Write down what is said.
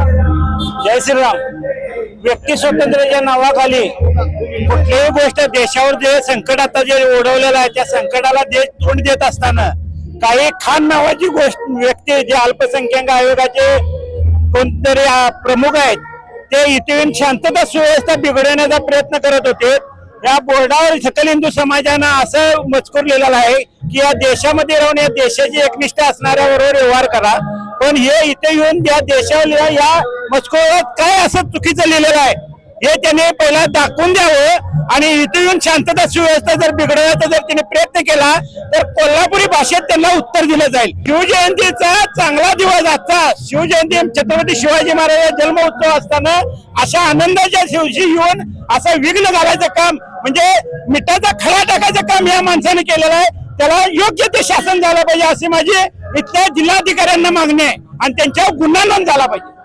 जय श्रीराम. व्यक्ती स्वातंत्र्याच्या नावाखाली कुठलीही गोष्ट देशावर जे संकट आता जे ओढवलेलं आहे त्या संकटाला देश तोंड देत असताना काही खान नावाची गोष्ट व्यक्ती जे अल्पसंख्याक आयोगाचे कोणतरी प्रमुख आहेत ते इथे शांतता सुव्यवस्था बिघडवण्याचा प्रयत्न करत होते. या बोर्डावर सकल हिंदू समाजानं असं मजकूर लिहिलेलं आहे की या देशामध्ये राहून या देशाची एकनिष्ठ असणाऱ्याबरोबर व्यवहार करा. पण हे इथे येऊन या देशाला या मजकुरात काय असं चुकीचं लिहिलेलं आहे हे त्याने पहिला दाखवून द्यावं. आणि इथे येऊन शांतता सुव्यवस्था जर बिघडवायचा जर त्याने प्रयत्न केला तर कोल्हापुरी भाषेत त्यांना उत्तर दिलं जाईल. शिवजयंतीचा चांगला दिवस आजचा. शिवजयंती छत्रपती शिवाजी महाराज जन्म उत्सव असताना अशा आनंदाच्या दिवशी येऊन असं विघ्न घालायचं काम म्हणजे मिठाचा खडा टाकायचं काम या माणसाने केलेलं आहे. त्याला योग्य ते शासन झालं पाहिजे अशी माझी इथल्या जिल्हाधिकाऱ्यांना मागणे आणि त्यांच्यावर गुन्हा नोंद झाला पाहिजे.